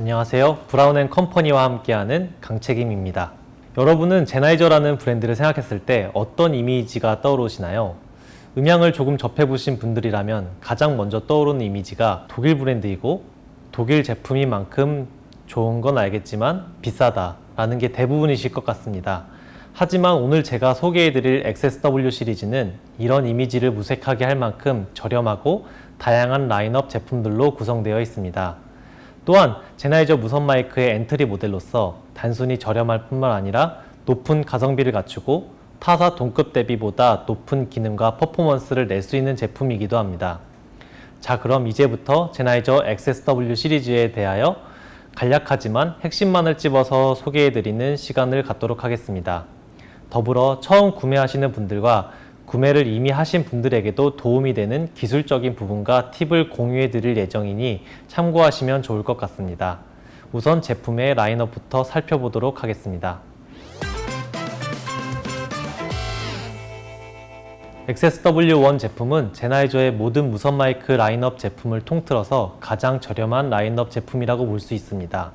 안녕하세요. 브라운 컴퍼니와 함께하는 강책임입니다. 여러분은 제나이저라는 브랜드를 생각했을 때 어떤 이미지가 떠오르시나요? 음향을 조금 접해보신 분들이라면 가장 먼저 떠오르는 이미지가 독일 브랜드이고 독일 제품인 만큼 좋은 건 알겠지만 비싸다라는 게 대부분이실 것 같습니다. 하지만 오늘 제가 소개해드릴 XSW 시리즈는 이런 이미지를 무색하게 할 만큼 저렴하고 다양한 라인업 제품들로 구성되어 있습니다. 또한 제나이저 무선 마이크의 엔트리 모델로서 단순히 저렴할 뿐만 아니라 높은 가성비를 갖추고 타사 동급 대비보다 높은 기능과 퍼포먼스를 낼 수 있는 제품이기도 합니다. 자, 그럼 이제부터 제나이저 XSW 시리즈에 대하여 간략하지만 핵심만을 찝어서 소개해드리는 시간을 갖도록 하겠습니다. 더불어 처음 구매하시는 분들과 구매를 이미 하신 분들에게도 도움이 되는 기술적인 부분과 팁을 공유해 드릴 예정이니 참고하시면 좋을 것 같습니다. 우선 제품의 라인업부터 살펴보도록 하겠습니다. XSW1 제품은 제나이저의 모든 무선 마이크 라인업 제품을 통틀어서 가장 저렴한 라인업 제품이라고 볼 수 있습니다.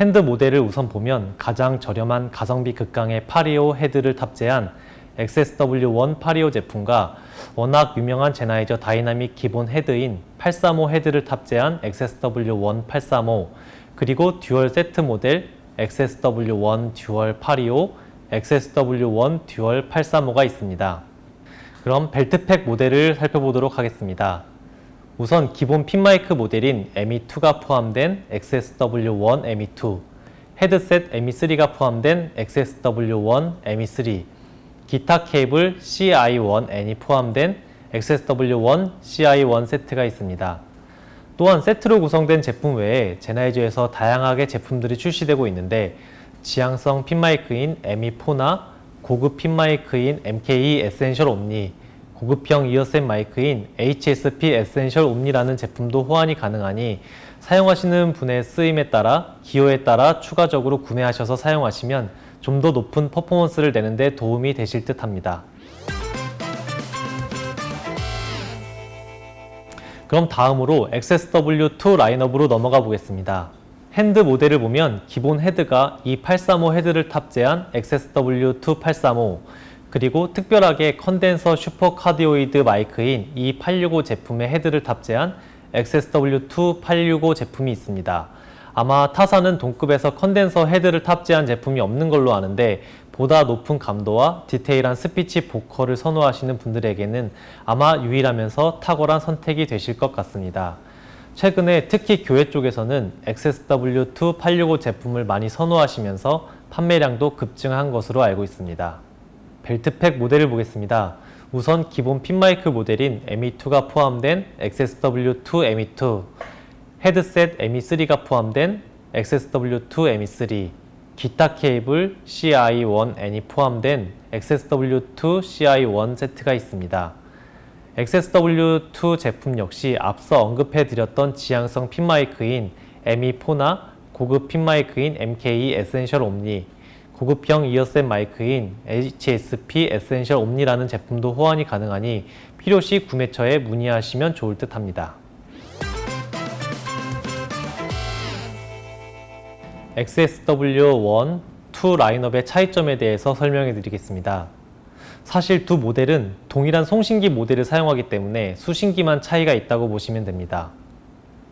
핸드 모델을 우선 보면 가장 저렴한 가성비 극강의 825 헤드를 탑재한 XSW1 825 제품과 워낙 유명한 제나이저 다이나믹 기본 헤드인 835 헤드를 탑재한 XSW1 835 그리고 듀얼 세트 모델 XSW1 듀얼 825, XSW1 듀얼 835가 있습니다. 그럼 벨트팩 모델을 살펴보도록 하겠습니다. 우선 기본 핀마이크 모델인 ME2가 포함된 XSW1 ME2, 헤드셋 ME3가 포함된 XSW1 ME3, 기타 케이블 CI1N이 포함된 XSW1 CI1 세트가 있습니다. 또한 세트로 구성된 제품 외에 제나이저에서 다양하게 제품들이 출시되고 있는데 지향성 핀마이크인 ME4나 고급 핀마이크인 MKE 에센셜 옴니, 고급형 이어셋 마이크인 HSP 에센셜 옴니라는 제품도 호환이 가능하니 사용하시는 분의 쓰임에 따라 기호에 따라 추가적으로 구매하셔서 사용하시면 좀 더 높은 퍼포먼스를 내는데 도움이 되실 듯 합니다. 그럼 다음으로 XSW2 라인업으로 넘어가 보겠습니다. 핸드 모델을 보면 기본 헤드가 이 835 헤드를 탑재한 XSW2 835 그리고 특별하게 컨덴서 슈퍼 카디오이드 마이크인 이865 제품의 헤드를 탑재한 XSW2 865 제품이 있습니다. 아마 타사는 동급에서 컨덴서 헤드를 탑재한 제품이 없는 걸로 아는데 보다 높은 감도와 디테일한 스피치 보컬을 선호하시는 분들에게는 아마 유일하면서 탁월한 선택이 되실 것 같습니다. 최근에 특히 교회 쪽에서는 XSW2 865 제품을 많이 선호하시면서 판매량도 급증한 것으로 알고 있습니다. 벨트팩 모델을 보겠습니다. 우선 기본 핀마이크 모델인 ME2가 포함된 XSW2 ME2, 헤드셋 ME3가 포함된 XSW2 ME3, 기타 케이블 CI1N이 포함된 XSW2 CI1 세트가 있습니다. XSW2 제품 역시 앞서 언급해 드렸던 지향성 핀마이크인 ME4나 고급 핀마이크인 MKE 에센셜 옴니, 고급형 이어셋 마이크인 HSP 에센셜 옴니라는 제품도 호환이 가능하니 필요시 구매처에 문의하시면 좋을 듯 합니다. XSW1, 2 라인업의 차이점에 대해서 설명해 드리겠습니다. 사실 두 모델은 동일한 송신기 모델을 사용하기 때문에 수신기만 차이가 있다고 보시면 됩니다.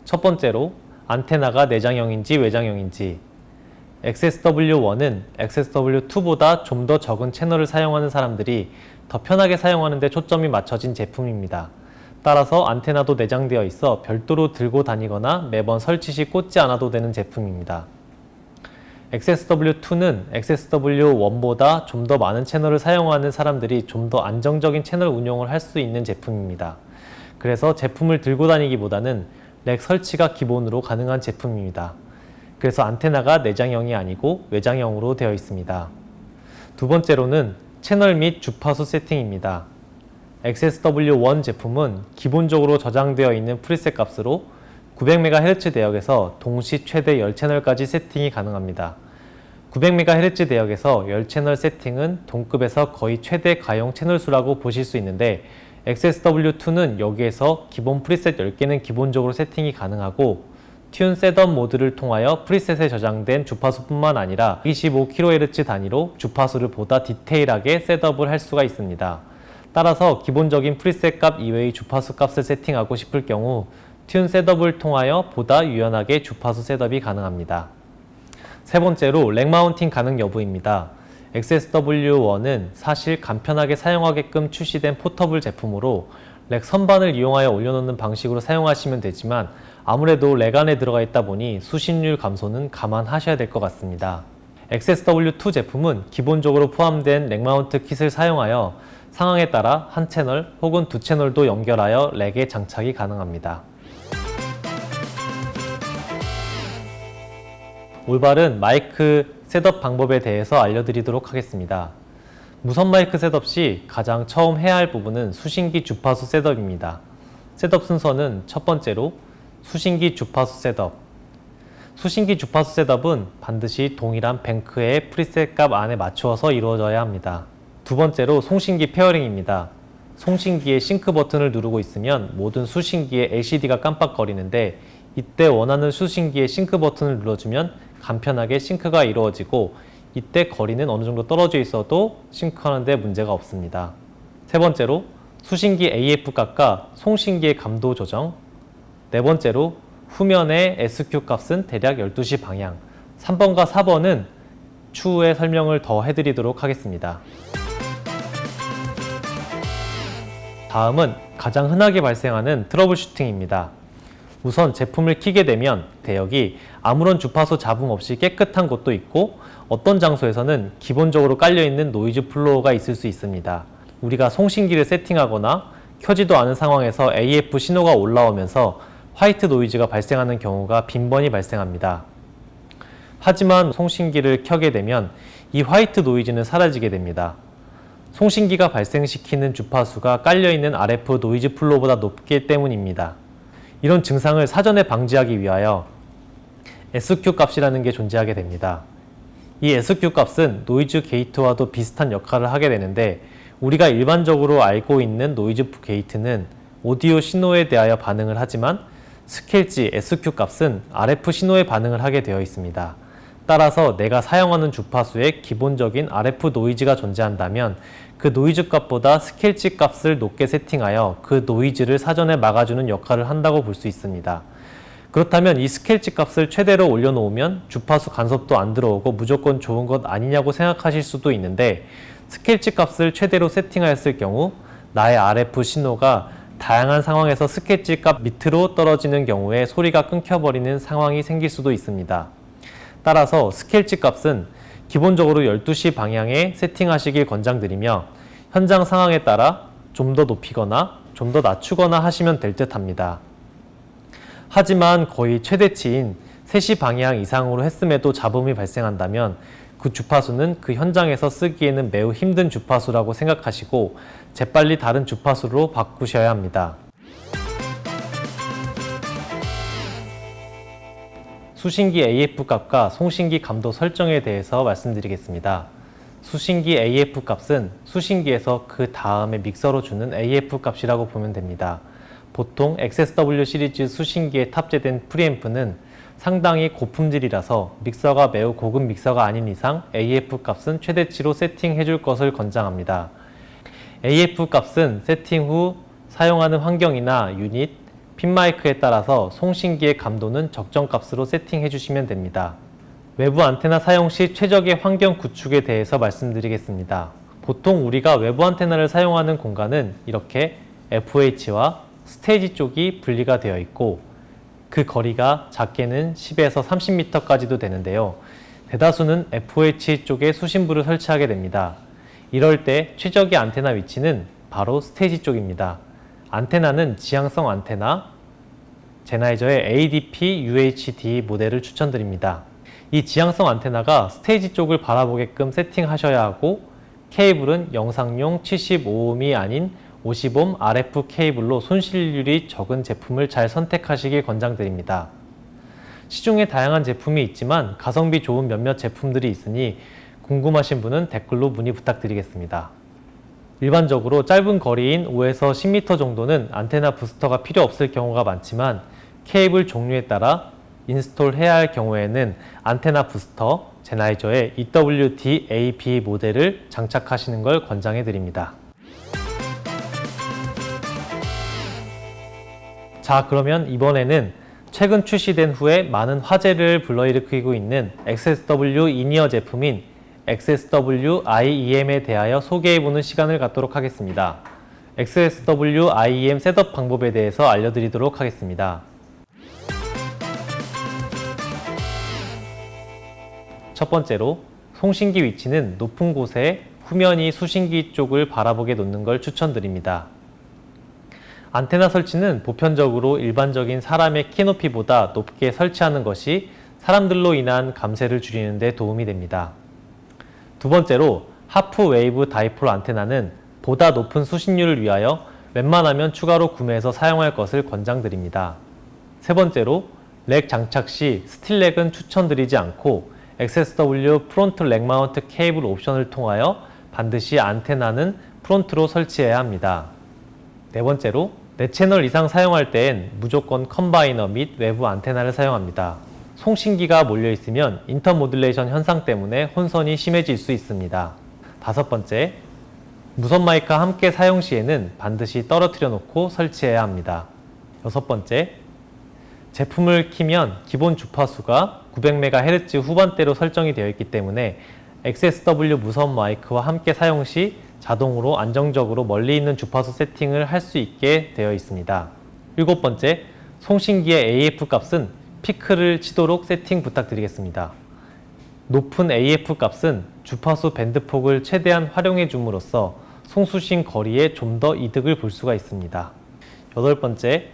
첫 번째로 안테나가 내장형인지 외장형인지 XSW1은 XSW2보다 좀 더 적은 채널을 사용하는 사람들이 더 편하게 사용하는 데 초점이 맞춰진 제품입니다. 따라서 안테나도 내장되어 있어 별도로 들고 다니거나 매번 설치 시 꽂지 않아도 되는 제품입니다. XSW2는 XSW1보다 좀 더 많은 채널을 사용하는 사람들이 좀 더 안정적인 채널 운용을 할 수 있는 제품입니다. 그래서 제품을 들고 다니기보다는 렉 설치가 기본으로 가능한 제품입니다. 그래서 안테나가 내장형이 아니고 외장형으로 되어 있습니다. 두 번째로는 채널 및 주파수 세팅입니다. XSW1 제품은 기본적으로 저장되어 있는 프리셋 값으로 900MHz 대역에서 동시 최대 10채널까지 세팅이 가능합니다. 900MHz 대역에서 10채널 세팅은 동급에서 거의 최대 가용 채널 수라고 보실 수 있는데 XSW2는 여기에서 기본 프리셋 10개는 기본적으로 세팅이 가능하고 튠 셋업 모드를 통하여 프리셋에 저장된 주파수뿐만 아니라 25kHz 단위로 주파수를 보다 디테일하게 셋업을 할 수가 있습니다. 따라서 기본적인 프리셋 값 이외의 주파수 값을 세팅하고 싶을 경우 튠 셋업을 통하여 보다 유연하게 주파수 셋업이 가능합니다. 세 번째로 렉 마운팅 가능 여부입니다. XSW1은 사실 간편하게 사용하게끔 출시된 포터블 제품으로 렉 선반을 이용하여 올려놓는 방식으로 사용하시면 되지만 아무래도 렉 안에 들어가 있다 보니 수신율 감소는 감안하셔야 될 것 같습니다. XSW2 제품은 기본적으로 포함된 렉 마운트 킷을 사용하여 상황에 따라 한 채널 혹은 두 채널도 연결하여 렉에 장착이 가능합니다. 올바른 마이크 셋업 방법에 대해서 알려드리도록 하겠습니다. 무선 마이크 셋업 시 가장 처음 해야 할 부분은 수신기 주파수 셋업입니다. 셋업 순서는 첫 번째로 수신기 주파수 셋업. 수신기 주파수 셋업은 반드시 동일한 뱅크의 프리셋 값 안에 맞추어서 이루어져야 합니다. 두 번째로 송신기 페어링입니다. 송신기의 싱크 버튼을 누르고 있으면 모든 수신기의 LCD가 깜빡거리는데 이때 원하는 수신기의 싱크 버튼을 눌러주면 간편하게 싱크가 이루어지고 이때 거리는 어느 정도 떨어져 있어도 싱크하는데 문제가 없습니다. 세 번째로 수신기 AF 값과 송신기의 감도 조정. 네 번째로 후면의 SQ 값은 대략 12시 방향. 3번과 4번은 추후에 설명을 더 해드리도록 하겠습니다. 다음은 가장 흔하게 발생하는 트러블 슈팅입니다. 우선 제품을 키게 되면 대역이 아무런 주파수 잡음 없이 깨끗한 곳도 있고 어떤 장소에서는 기본적으로 깔려있는 노이즈 플로어가 있을 수 있습니다. 우리가 송신기를 세팅하거나 켜지도 않은 상황에서 AF 신호가 올라오면서 화이트 노이즈가 발생하는 경우가 빈번히 발생합니다. 하지만 송신기를 켜게 되면 이 화이트 노이즈는 사라지게 됩니다. 송신기가 발생시키는 주파수가 깔려있는 RF 노이즈 플로어보다 높기 때문입니다. 이런 증상을 사전에 방지하기 위하여 SQ 값이라는 게 존재하게 됩니다. 이 SQ 값은 노이즈 게이트와도 비슷한 역할을 하게 되는데 우리가 일반적으로 알고 있는 노이즈 게이트는 오디오 신호에 대하여 반응을 하지만 스케일지 SQ 값은 RF 신호에 반응을 하게 되어 있습니다. 따라서 내가 사용하는 주파수에 기본적인 RF 노이즈가 존재한다면 그 노이즈 값보다 스케일지 값을 높게 세팅하여 그 노이즈를 사전에 막아주는 역할을 한다고 볼 수 있습니다. 그렇다면 이 스케일지 값을 최대로 올려놓으면 주파수 간섭도 안 들어오고 무조건 좋은 것 아니냐고 생각하실 수도 있는데 스케일지 값을 최대로 세팅하였을 경우 나의 RF 신호가 다양한 상황에서 스케일지 값 밑으로 떨어지는 경우에 소리가 끊겨버리는 상황이 생길 수도 있습니다. 따라서 스케일지 값은 기본적으로 12시 방향에 세팅하시길 권장드리며 현장 상황에 따라 좀 더 높이거나 좀 더 낮추거나 하시면 될 듯 합니다. 하지만 거의 최대치인 3시 방향 이상으로 했음에도 잡음이 발생한다면 그 주파수는 그 현장에서 쓰기에는 매우 힘든 주파수라고 생각하시고 재빨리 다른 주파수로 바꾸셔야 합니다. 수신기 AF 값과 송신기 감도 설정에 대해서 말씀드리겠습니다. 수신기 AF 값은 수신기에서 그 다음에 믹서로 주는 AF 값이라고 보면 됩니다. 보통 XSW 시리즈 수신기에 탑재된 프리앰프는 상당히 고품질이라서 믹서가 매우 고급 믹서가 아닌 이상 AF 값은 최대치로 세팅해 줄 것을 권장합니다. AF 값은 세팅 후 사용하는 환경이나 유닛, 핀 마이크에 따라서 송신기의 감도는 적정 값으로 세팅해 주시면 됩니다. 외부 안테나 사용 시 최적의 환경 구축에 대해서 말씀드리겠습니다. 보통 우리가 외부 안테나를 사용하는 공간은 이렇게 FH와 스테이지 쪽이 분리가 되어 있고 그 거리가 작게는 10에서 30m까지도 되는데요. 대다수는 FH 쪽에 수신부를 설치하게 됩니다. 이럴 때 최적의 안테나 위치는 바로 스테이지 쪽입니다. 안테나는 지향성 안테나, 제나이저의 ADP UHD 모델을 추천드립니다. 이 지향성 안테나가 스테이지 쪽을 바라보게끔 세팅하셔야 하고 케이블은 영상용 75ohm이 아닌 50ohm RF 케이블로 손실률이 적은 제품을 잘 선택하시길 권장드립니다. 시중에 다양한 제품이 있지만 가성비 좋은 몇몇 제품들이 있으니 궁금하신 분은 댓글로 문의 부탁드리겠습니다. 일반적으로 짧은 거리인 5에서 10m 정도는 안테나 부스터가 필요 없을 경우가 많지만 케이블 종류에 따라 인스톨 해야 할 경우에는 안테나 부스터, 제나이저의 E EWD-AB 모델을 장착하시는 걸 권장해 드립니다. 자, 그러면 이번에는 최근 출시된 후에 많은 화제를 불러일으키고 있는 XSW 이니어 제품인 XSW IEM에 대하여 소개해보는 시간을 갖도록 하겠습니다. XSW IEM 셋업 방법에 대해서 알려드리도록 하겠습니다. 첫 번째로 송신기 위치는 높은 곳에 후면이 수신기 쪽을 바라보게 놓는 걸 추천드립니다. 안테나 설치는 보편적으로 일반적인 사람의 키 높이보다 높게 설치하는 것이 사람들로 인한 감쇄를 줄이는 데 도움이 됩니다. 두 번째로 하프 웨이브 다이폴 안테나는 보다 높은 수신율을 위하여 웬만하면 추가로 구매해서 사용할 것을 권장드립니다. 세 번째로 렉 장착 시 스틸렉은 추천드리지 않고 XSW 프론트 렉 마운트 케이블 옵션을 통하여 반드시 안테나는 프론트로 설치해야 합니다. 네 번째로 네 채널 이상 사용할 때엔 무조건 컴바이너 및 외부 안테나를 사용합니다. 송신기가 몰려 있으면 인터모듈레이션 현상 때문에 혼선이 심해질 수 있습니다. 다섯 번째, 무선 마이크와 함께 사용 시에는 반드시 떨어뜨려 놓고 설치해야 합니다. 여섯 번째, 제품을 키면 기본 주파수가 900MHz 후반대로 설정이 되어 있기 때문에 XSW 무선 마이크와 함께 사용 시 자동으로 안정적으로 멀리 있는 주파수 세팅을 할 수 있게 되어 있습니다. 일곱 번째, 송신기의 AF 값은 피크를 치도록 세팅 부탁드리겠습니다. 높은 AF 값은 주파수 밴드 폭을 최대한 활용해 줌으로써 송수신 거리에 좀 더 이득을 볼 수가 있습니다. 여덟 번째,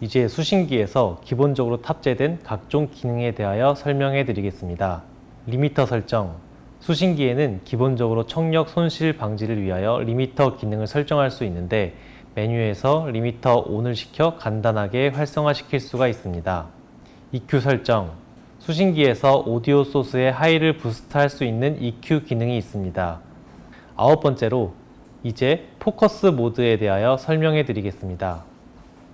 이제 수신기에서 기본적으로 탑재된 각종 기능에 대하여 설명해 드리겠습니다. 리미터 설정. 수신기에는 기본적으로 청력 손실 방지를 위하여 리미터 기능을 설정할 수 있는데 메뉴에서 리미터 ON을 시켜 간단하게 활성화시킬 수가 있습니다. EQ 설정. 수신기에서 오디오 소스의 하이를 부스트할 수 있는 EQ 기능이 있습니다. 아홉 번째로 이제 포커스 모드에 대하여 설명해 드리겠습니다.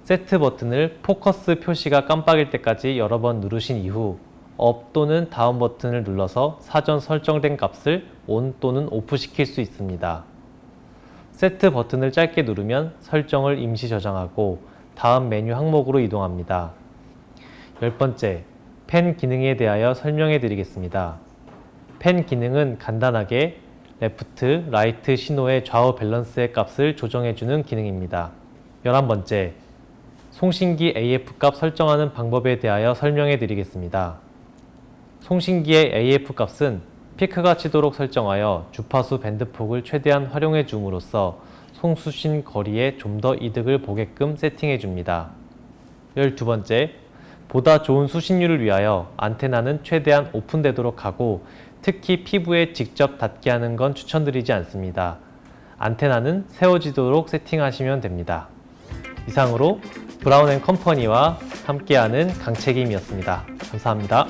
세트 버튼을 포커스 표시가 깜빡일 때까지 여러 번 누르신 이후 업 또는 다운 버튼을 눌러서 사전 설정된 값을 ON 또는 OFF 시킬 수 있습니다. 세트 버튼을 짧게 누르면 설정을 임시 저장하고 다음 메뉴 항목으로 이동합니다. 열 번째, 펜 기능에 대하여 설명해 드리겠습니다. 펜 기능은 간단하게 레프트, 라이트 신호의 좌우 밸런스의 값을 조정해 주는 기능입니다. 11번째, 송신기 AF 값 설정하는 방법에 대하여 설명해 드리겠습니다. 송신기의 AF 값은 피크가 치도록 설정하여 주파수 밴드 폭을 최대한 활용해 줌으로써 송수신 거리에 좀 더 이득을 보게끔 세팅해 줍니다. 12번째, 보다 좋은 수신율을 위하여 안테나는 최대한 오픈되도록 하고 특히 피부에 직접 닿게 하는 건 추천드리지 않습니다. 안테나는 세워지도록 세팅하시면 됩니다. 이상으로 브라운 앤 컴퍼니와 함께하는 강책임이었습니다. 감사합니다.